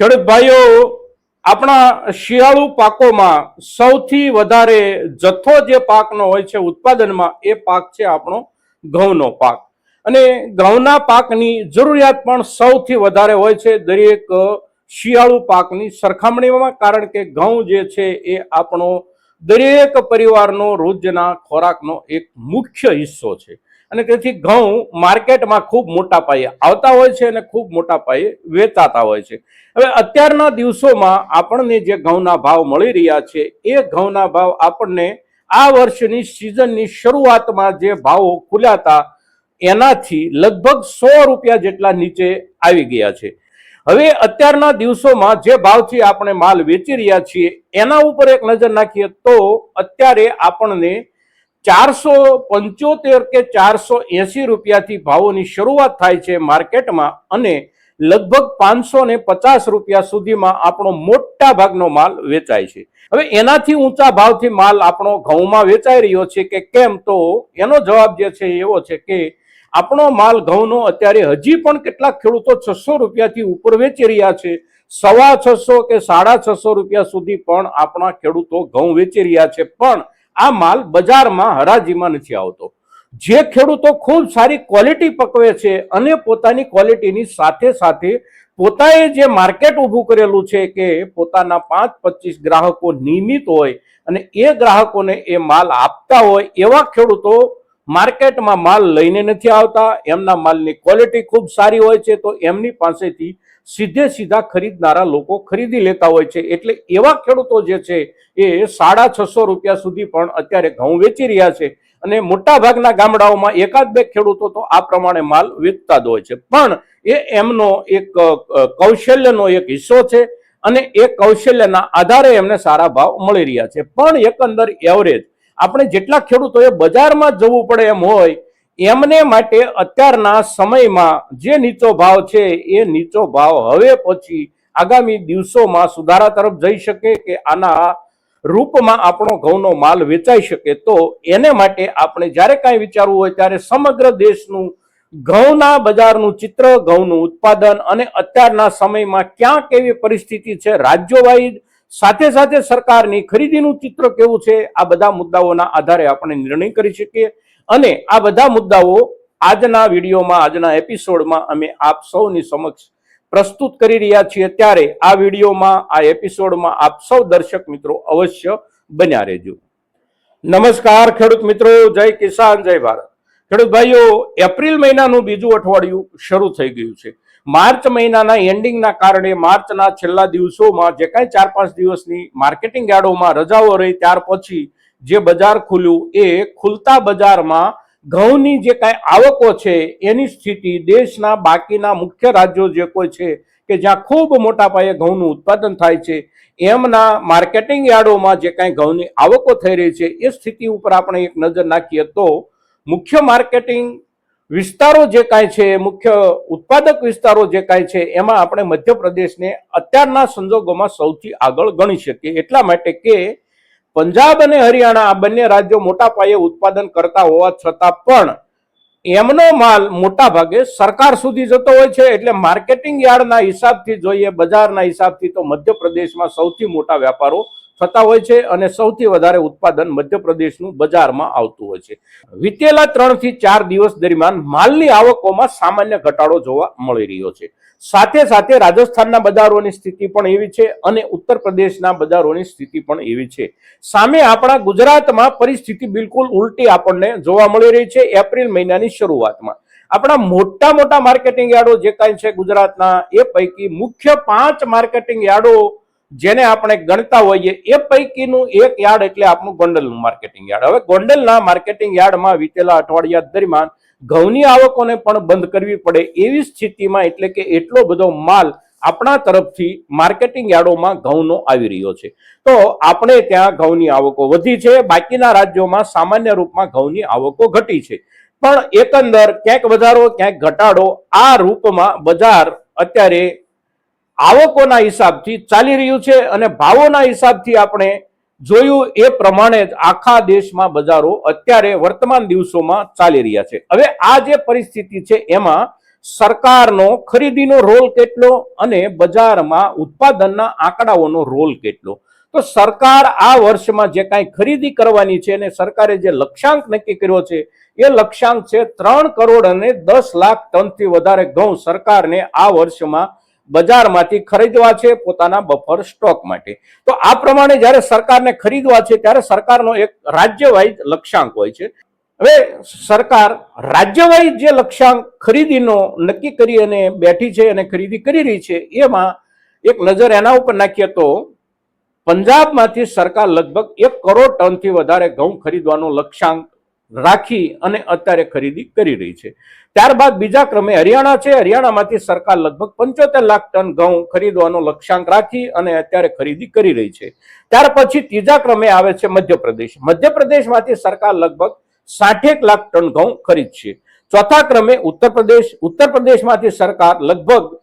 ખેડૂત ભાઈઓ, આપણા શિયાળુ પાકોમાં સૌથી વધારે જથ્થો જે પાકનો હોય છે ઉત્પાદનમાં, એ પાક છે આપણો ઘઉંનો પાક. અને ઘઉંના પાકની જરૂરિયાત પણ સૌથી વધારે હોય છે દરેક શિયાળુ પાકની સરખામણીમાં, કારણ કે ઘઉં જે છે એ આપણો દરેક પરિવારનો રોજના ખોરાકનો એક મુખ્ય હિસ્સો છે. અને તેથી ઘઉં માર્કેટમાં ખૂબ મોટા પાયે આવતા હોય છે અને ખૂબ મોટા પાયે વેચાતા હોય છે. હવે અત્યારના દિવસોમાં આપણને જે ઘઉંના ભાવ મળી રહ્યા છે, એ ઘઉંના ભાવ આપણને આ વર્ષની સિઝનની શરૂઆતમાં જે ભાવો ખુલ્યા હતા, એનાથી લગભગ સો રૂપિયા જેટલા નીચે આવી ગયા છે. હવે અત્યારના દિવસોમાં જે ભાવથી આપણે માલ વેચી રહ્યા છીએ, એના ઉપર એક નજર નાખીએ તો અત્યારે આપણને ચારસો પંચોતેર કે ચારસો એસી રૂપિયાથી ભાવોની શરૂઆત થાય છે માર્કેટમાં અને લગભગ પાંચસો ને પચાસ રૂપિયા સુધીમાં આપણો મોટા ભાગનો માલ વેચાય છે. હવે એનાથી ઊંચા ભાવથી માલ આપણો ઘઉંમાં વેચાઈ રહ્યો છે કે કેમ? તો એનો જવાબ જે છે એવો છે કે આપણો માલ ઘઉંનો અત્યારે હજી પણ કેટલાક ખેડૂતો છસો રૂપિયાથી ઉપર વેચી રહ્યા છે. સવા છસો કે સાડા છસો રૂપિયા સુધી પણ આપણા ખેડૂતો ઘઉં વેચી રહ્યા છે. પણ આ માલ બજારમાં હરાજીમાં નથી આવતો. જે ખેડૂતો ખૂબ સારી ક્વોલિટી પકવે છે અને પોતાની ક્વોલિટીની સાથે સાથે પોતાએ જે માર્કેટ ઊભું કરેલું છે કે પોતાના પાંચ પચીસ ગ્રાહકો નિયમિત હોય અને એ ગ્રાહકોને એ માલ આપતા હોય એવા ખેડૂતો માર્કેટમાં માલ લઈને નથી આવતા. એમના માલની ક્વોલિટી ખૂબ સારી હોય છે તો એમની પાસેથી સીધે સીધા ખરીદનારા લોકો ખરીદી લેતા હોય છે. એટલે એવા ખેડૂતો જે છે, એ સાડા છસો રૂપિયા સુધી પણ અત્યારે ઘઉં વેચી રહ્યા છે અને મોટાભાગના ગામડાઓમાં એકાદ બે ખેડૂતો તો આ પ્રમાણે માલ વેચતા જ હોય છે. પણ એ એમનો એક કૌશલ્યનો એક હિસ્સો છે અને એ કૌશલ્યના આધારે એમને સારા ભાવ મળી રહ્યા છે. પણ એકંદર એવરેજ આપણે જેટલા ખેડૂતોએ બજારમાં જવું પડે એમ હોય એમને માટે અત્યારના સમયમાં જે નીચો ભાવ છે એ નીચો ભાવ હવે પછી આગામી દિવસોમાં સુધારા તરફ જઈ શકે કે આના રૂપમાં આપણો ઘઉંનો માલ વેચાઈ શકે, તો એને માટે આપણે જ્યારે કાંઈ વિચારવું હોય ત્યારે સમગ્ર દેશનું ઘઉંના બજારનું ચિત્ર, ઘઉંનું ઉત્પાદન અને અત્યારના સમયમાં ક્યાં કેવી પરિસ્થિતિ છે રાજ્યો સાથે સાથે સરકારની ખરીદીનું ચિત્ર કેવું છે, આ બધા મુદ્દાઓના આધારે આપણે નિર્ણય કરી શકીએ. અને આ બધા મુદ્દાઓ આજના વિડીયોમાં, આજના એપિસોડમાં અમે આપ સૌની સમક્ષ પ્રસ્તુત કરી રહ્યા છીએ. ત્યારે આ વિડીયોમાં, આ એપિસોડમાં આપ સૌ દર્શક મિત્રો અવશ્ય બન્યા રહેજો. નમસ્કાર ખેડૂત મિત્રો, જય કિસાન, જય ભારત. ખેડૂત ભાઈઓ, એપ્રિલ મહિનાનું બીજું અઠવાડિયું શરૂ થઈ ગયું છે. માર્ચ મહિનાના એન્ડિંગના કારણે માર્ચના છેલ્લા દિવસોમાં જે કાંઈ ચાર પાંચ દિવસની માર્કેટિંગ યાર્ડોમાં રજાઓ રહી, ત્યાર પછી જે બજાર ખુલ્યું એ ખુલતા બજારમાં ઘઉંની જે કાંઈ આવકો છે, એની સ્થિતિ દેશના બાકીના મુખ્ય રાજ્યો જે કોઈ છે કે જ્યાં ખૂબ મોટા પાયે ઘઉંનું ઉત્પાદન થાય છે, એમના માર્કેટિંગ યાર્ડોમાં જે કાંઈ ઘઉંની આવકો થઈ રહી છે, એ સ્થિતિ ઉપર આપણે એક નજર નાખીએ તો મુખ્ય માર્કેટિંગ વિસ્તારો જે કાંઈ છે, મુખ્ય ઉત્પાદક વિસ્તારો જે કાંઈ છે, એમાં આપણે મધ્યપ્રદેશને અત્યારના સંજોગોમાં સૌથી આગળ ગણી શકીએ એટલા માટે કે પંજાબ અને હરિયાણા આ બંને રાજ્યો મોટા પાયે ઉત્પાદન કરતા હોવા છતાં પણ એમનો માલ મોટા ભાગે સરકાર સુધી જતો હોય છે. એટલે માર્કેટિંગ યાર્ડના હિસાબથી જોઈએ, બજારના હિસાબથી તો મધ્યપ્રદેશમાં સૌથી મોટા વ્યાપારો થતા હોય છે અને સૌથી વધારે ઉત્પાદન મધ્યપ્રદેશનું બજારમાં આવતું હોય છે. વિતેલા ત્રણથી ચાર દિવસ દરમિયાન માલની આવકોમાં સામાન્ય ઘટાડો જોવા મળી રહ્યો છે. સાથે સાથે રાજસ્થાનના બજારોની સ્થિતિ પણ એવી છે અને ઉત્તર પ્રદેશના બજારોની સ્થિતિ પણ એવી છે. સામે આપણા ગુજરાતમાં પરિસ્થિતિ બિલકુલ ઉલટી આપણને જોવા મળી રહી છે એપ્રિલ મહિનાની શરૂઆતમાં. આપણા મોટા મોટા માર્કેટિંગ યાર્ડો જે કાંઈ છે ગુજરાતના, એ પૈકી મુખ્ય પાંચ માર્કેટિંગ યાર્ડો જેને આપણે ગણતા હોઈએ, એ પૈકીનું એક યાર્ડ એટલે આપણું ગોંડલનું માર્કેટિંગ યાર્ડ. હવે ગોંડલના માર્કેટિંગ યાર્ડમાં વિતેલા અઠવાડિયા દરમિયાન ઘઉંની આવકોને પણ બંધ કરવી પડે એવી સ્થિતિમાં એટલે કે એટલો બધો માલ આપણા તરફથી માર્કેટિંગ યાર્ડોમાં ઘઉંનો આવી રહ્યો છે. તો આપણે ત્યાં ઘઉંની આવકો વધી છે, બાકીના રાજ્યોમાં સામાન્ય રૂપમાં ઘઉંની આવકો ઘટી છે. પણ એકંદર ક્યાંક વધારો, ક્યાંક ઘટાડો આ રૂપમાં બજાર અત્યારે આવકોના હિસાબથી ચાલી રહ્યું છે અને ભાવોના હિસાબથી આપણે જોયું એ પ્રમાણે જ આખા દેશમાં બજારો અત્યારે વર્તમાન દિવસોમાં ચાલી રહ્યા છે. હવે આ જે પરિસ્થિતિ છે એમાં સરકારનો ખરીદીનો રોલ કેટલો અને બજારમાં ઉત્પાદનના આંકડાઓનો રોલ કેટલો? તો સરકાર આ વર્ષમાં જે કાંઈ ખરીદી કરવાની છે અને સરકારે જે લક્ષ્યાંક નક્કી કર્યો છે, એ લક્ષ્યાંક છે ત્રણ કરોડ અને દસ લાખ ટનથી વધારે ઘઉં સરકારને આ વર્ષમાં બજારમાંથી ખરીદવા છે પોતાના બફર સ્ટોક માટે. તો આ પ્રમાણે જ્યારે સરકારને ખરીદવા છે ત્યારે સરકારનો એક રાજ્ય લક્ષ્યાંક હોય છે. હવે સરકાર રાજ્યવાઇઝ જે લક્ષ્યાંક ખરીદીનો નક્કી કરી અને બેઠી છે અને ખરીદી કરી રહી છે, એમાં એક નજર એના ઉપર નાખીએ તો પંજાબમાંથી સરકાર લગભગ એક કરોડ ટનથી વધારે ઘઉં ખરીદવાનો લક્ષ્યાંક રાખી અને અત્યારે ખરીદી કરી રહી છે. ત્યારબાદ બીજા ક્રમે હરિયાણા છે. હરિયાણામાંથી સરકાર લગભગ પંચોતેર લાખ ટન ઘઉં ખરીદવાનો લક્ષ્યાંક રાખી અને અત્યારે ખરીદી કરી રહી છે. ત્યાર પછી ત્રીજા ક્રમે આવે છે મધ્યપ્રદેશ. મધ્યપ્રદેશમાંથી સરકાર લગભગ સાઠેક લાખ ટન ઘઉં ખરીદશે. ચોથા ક્રમે ઉત્તર પ્રદેશ ઉત્તર પ્રદેશમાંથી સરકાર લગભગ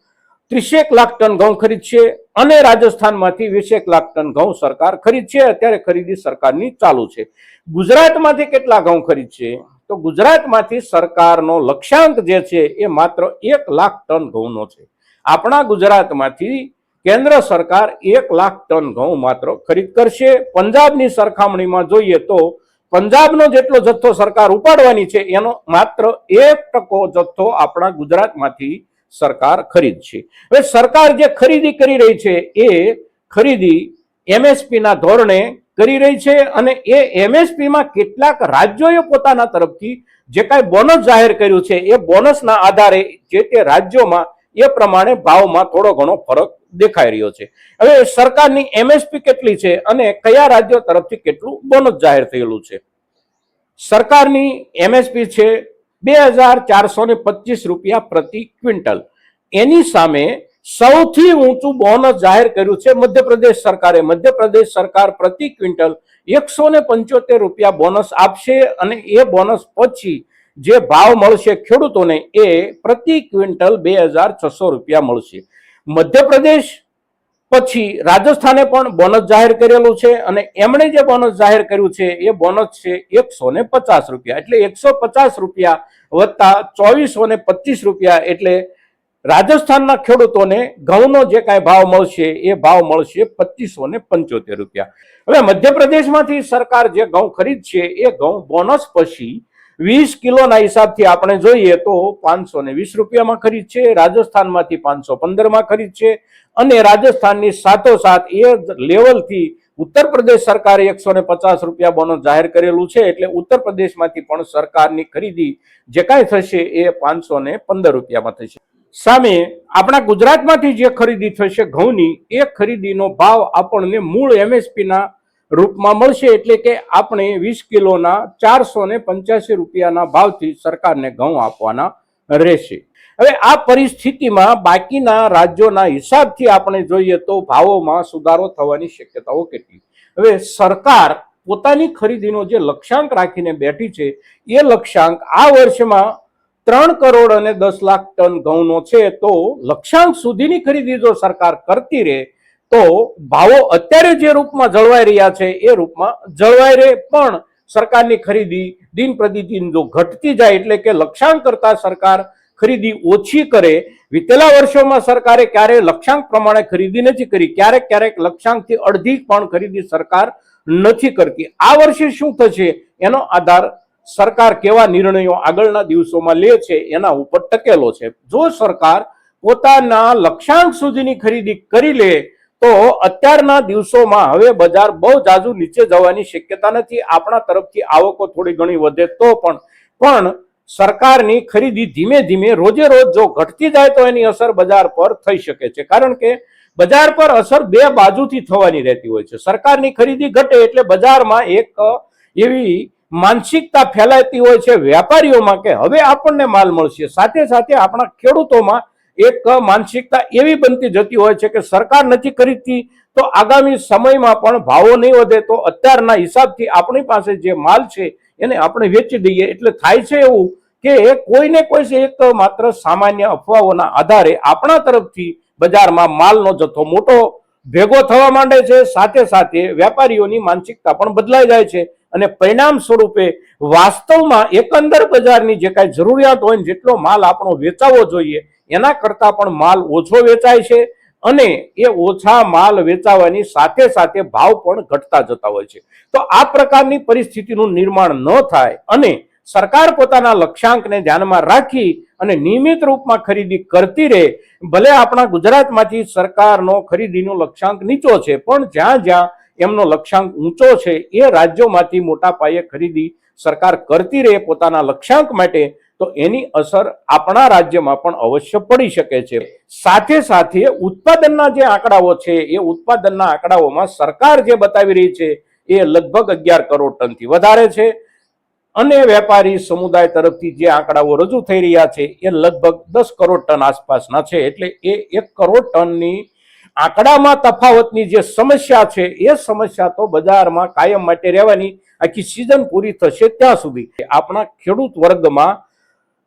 ત્રીસેક લાખ ટન ઘઉં ખરીદશે અને રાજસ્થાનમાંથી વીસેક લાખ ટન ઘઉં સરકાર ખરીદશે અત્યારે ખરીદી સરકારની ચાલુ છે. ગુજરાતમાંથી કેટલા ઘઉં ખરીદશે તો ગુજરાતમાંથી સરકારનો લક્ષ્યાંક જે છે એ માત્ર એક લાખ ટન ઘઉંનો છે. આપણા ગુજરાતમાંથી કેન્દ્ર સરકાર એક લાખ ટન ઘઉં માત્ર ખરીદ કરશે. પંજાબની સરખામણીમાં જોઈએ તો પંજાબનો જેટલો જથ્થો સરકાર ઉપાડવાની છે એનો માત્ર એક ટકો જથ્થો આપણા ગુજરાતમાંથી સરકાર ખરીદશે હવે સરકાર જે ખરીદી કરી રહી છે, એ ખરીદી એમએસપીના ધોરણે કરી રહી છે અને એ એમએસપીમાં કેટલાક રાજ્યોએ પોતાના તરફથી જે કાંઈ બોનસ જાહેર કર્યું છે, એ બોનસના આધારે જે તે રાજ્યોમાં એ પ્રમાણે ભાવમાં થોડો ઘણો ફરક દેખાઈ રહ્યો છે. હવે સરકારની એમએસપી કેટલી છે અને કયા રાજ્યો તરફથી કેટલું બોનસ જાહેર થયેલું છે? સરકારની એમએસપી છે બે હજાર ચારસો ને પચીસ રૂપિયા પ્રતિ ક્વિન્ટલ. એની સામે સૌથી ઊંચું બોનસ જાહેર કર્યું છે મધ્યપ્રદેશ સરકારે. મધ્યપ્રદેશ સરકાર પ્રતિ ક્વિન્ટલ એકસો ને પંચોતેર રૂપિયા બોનસ આપશે અને એ બોનસ પછી જે ભાવ મળશે ખેડૂતોને એ પ્રતિ ક્વિન્ટલ બે હજાર છસો રૂપિયા મળશે. મધ્યપ્રદેશ પછી રાજસ્થાને પણ બોનસ જાહેર કરેલું છે અને એમણે જે બોનસ જાહેર કર્યું છે, એ બોનસ છે એકસો ને પચાસ રૂપિયા. એટલે એકસો પચાસ રૂપિયા વત્તા ચોવીસો ને પચીસ રૂપિયા એટલે રાજસ્થાનના ખેડૂતોને ઘઉંનો જે કાંઈ ભાવ મળશે, એ ભાવ મળશે પચીસો ને પંચોતેર રૂપિયા. હવે મધ્યપ્રદેશમાંથી સરકાર જે ઘઉં ખરીદશે, એ ઘઉં બોનસ પછી વીસ કિલોના હિસાબથી આપણે જોઈએ તો પાંચસો ને વીસ રૂપિયામાં ખરીદશે રાજસ્થાનમાંથી પાંચસો પંદરમાં ખરીદશે અને રાજસ્થાનની સાથોસાથ એ લેવલથી ઉત્તર પ્રદેશ સરકારે એકસો ને પચાસ રૂપિયા બોનસ જાહેર કરેલું છે એટલે ઉત્તર પ્રદેશમાંથી પણ સરકારની ખરીદી જે કાંઈ થશે એ પાંચસો ને પંદર રૂપિયામાં થશે. સામે આપણા ગુજરાતમાંથી જે ખરીદી થશે ઘઉંની, એ ખરીદીનો ભાવ આપણને મૂળ એમએસપી ના રૂપમાં મળશે એટલે કે આપણે વીસ કિલોના ચારસો ને પંચ્યાસી રૂપિયાના ભાવથી સરકારને ઘઉં આપવાના રહેશે. હવે આ પરિસ્થિતિમાં બાકીના રાજ્યોના હિસાબથી આપણે જોઈએ તો ભાવોમાં સુધારો થવાની શક્યતાઓ કેટલી? હવે સરકાર પોતાની ખરીદીનો જે લક્ષ્યાંક રાખીને બેઠી છે, એ લક્ષ્યાંક આ વર્ષમાં ત્રણ કરોડ અને દસ લાખ ટન ઘઉંનો છે, તો લક્ષ્યાંક સુધીની ખરીદી જો સરકાર કરતી રહે તો ભાવો અત્યારે જે રૂપમાં જળવાઈ રહ્યા છે, એ રૂપમાં જળવાઈ રહે. પણ સરકારની ખરીદી દિન પ્રતિદિન જો ઘટતી જાય એટલે કે લક્ષ્યાંક કરતા સરકાર ખરીદી ઓછી કરે, વિતેલા વર્ષોમાં સરકારે ક્યારેય લક્ષ્યાંક પ્રમાણે ખરીદી નથી કરી. ક્યારેક ક્યારેક લક્ષ્યાંકથી અડધી પણ ખરીદી સરકાર નથી કરતી. આ વર્ષે શું થશે એનો આધાર સરકાર કેવા નિર્ણયો આગળના દિવસોમાં લે છે એના ઉપર ટકેલો છે. જો સરકાર પોતાના લક્ષ્યાંક સુધીની ખરીદી કરી લે તો અત્યારના દિવસોમાં હવે બજાર બહુ જાજુ નીચે જવાની શક્યતા નથી. આપણા તરફથી આવકો થોડી ઘણી વધે તો પણ પણ સરકારની ખરીદી ધીમે ધીમે રોજે રોજ જો ઘટતી જાય તો એની અસર બજાર પર થઈ શકે છે. કારણ કે બજાર પર અસર બે બાજુથી થવાની રહેતી હોય છે. સરકારની ખરીદી ઘટે એટલે બજારમાં એક એવી માનસિકતા ફેલાતી હોય છે વેપારીઓમાં કે હવે આપણને માલ મળશે. સાથે સાથે આપણા ખેડૂતોમાં એક માનસિકતા એવી બનતી જતી હોય છે કે સરકાર નથી ખરીદતી, તો આગામી સમયમાં પણ ભાવો નહીં વધે, તો અત્યારના હિસાબથી આપણી પાસે જે માલ છે એને આપણે વેચી દઈએ. એટલે થાય છે એવું કે કોઈને કોઈ એક માત્ર સામાન્ય અફવાઓના આધારે આપણા તરફથી બજારમાં માલનો જથ્થો મોટો ભેગો થવા માંડે છે. સાથે સાથે વેપારીઓની માનસિકતા પણ બદલાઈ જાય છે. અને પરિણામ સ્વરૂપે વાસ્તવમાં એકંદર બજારની જે કાંઈ જરૂરિયાત હોય ને જેટલો માલ આપણો વેચાવો જોઈએ, એના કરતાં પણ માલ ઓછો વેચાય છે અને એ ઓછા માલ વેચાવાની સાથે સાથે ભાવ પણ ઘટતા જતા હોય છે. તો આ પ્રકારની પરિસ્થિતિનું નિર્માણ ન થાય અને સરકાર પોતાના લક્ષ્યાંકને ધ્યાનમાં રાખી અને નિયમિત રૂપમાં ખરીદી કરતી રહે, ભલે આપણા ગુજરાતમાંથી સરકારનો ખરીદીનો લક્ષ્યાંક નીચો છે, પણ જ્યાં જ્યાં એમનો લક્ષ્યાંક ઊંચો છે, એ રાજ્યોમાંથી મોટા પાયે ખરીદી સરકાર કરતી રહે પોતાના લક્ષ્યાંક માટે, તો એની અસર આપણા રાજ્યમાં પણ અવશ્ય પડી શકે છે. સાથે સાથે ઉત્પાદનના જે આંકડાઓ છે, એ ઉત્પાદનના આંકડાઓમાં સરકાર જે બતાવી રહી છે, એ લગભગ અગિયાર કરોડ ટનથી વધારે છે. અને વેપારી સમુદાય તરફથી જે આંકડાઓ રજૂ થઈ રહ્યા છે, એ લગભગ દસ કરોડ ટન આસપાસના છે, એટલે એ એક કરોડ ટનની આંકડામાં તફાવતની જે સમસ્યા છે, એ સમસ્યા તો બજારમાં કાયમ માટે રહેવાની. આખી સિઝન પૂરી થશે ત્યાં સુધી. આપણા ખેડૂત વર્ગમાં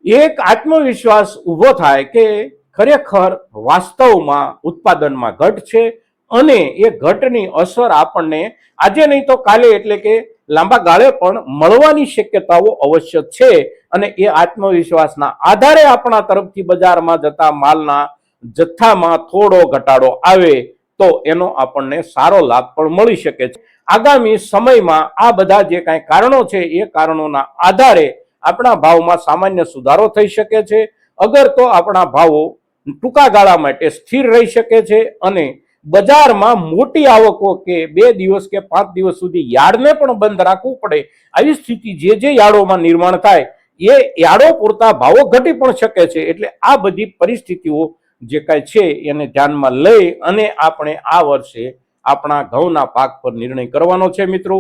એક આત્મવિશ્વાસ ઊભો થાય કે ખરેખર વાસ્તવમાં ઉત્પાદનમાં ઘટ છે અને એ ઘટની અસર આપણને આજે નહીં તો કાલે એટલે કે લાંબા ગાળે પણ મળવાની શક્યતાઓ અવશ્ય છે અને એ આત્મવિશ્વાસના આધારે આપણા તરફથી બજારમાં જતા માલના જથ્થામાં થોડો ઘટાડો આવે તો એનો આપણને સારો લાભ પણ મળી શકે છે. આગામી સમયમાં આ બધા જે કાંઈ કારણો છે, એ કારણોના આધારે આપણા ભાવમાં સામાન્ય સુધારો થઈ શકે છે. અગર તો આપણા ભાવો ટૂંકા ગાળા માટે સ્થિર રહી શકે છે અને બજારમાં મોટી આવકો કે બે દિવસ કે પાંચ દિવસ સુધી યાર્ડને પણ બંધ રાખવું પડે, આવી સ્થિતિ જે જે યાર્ડોમાં નિર્માણ થાય, એ યાર્ડો પૂરતા ભાવો ઘટી પણ શકે છે. એટલે આ બધી પરિસ્થિતિઓ જે કાંઈ છે એને ધ્યાનમાં લઈ અને આપણે આ વર્ષે આપણા ઘઉંના પાક પર નિર્ણય કરવાનો છે મિત્રો.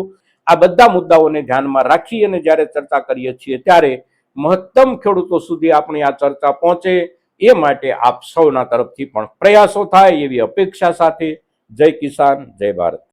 આ બધા મુદ્દાઓને ધ્યાનમાં રાખી અને જ્યારે ચર્ચા કરીએ છીએ ત્યારે મહત્તમ ખેડૂતો સુધી આપણી આ ચર્ચા પહોંચે. એ માટે આપ સૌના તરફથી પણ પ્રયાસો થાય એવી અપેક્ષા સાથે. જય કિસાન, જય ભારત.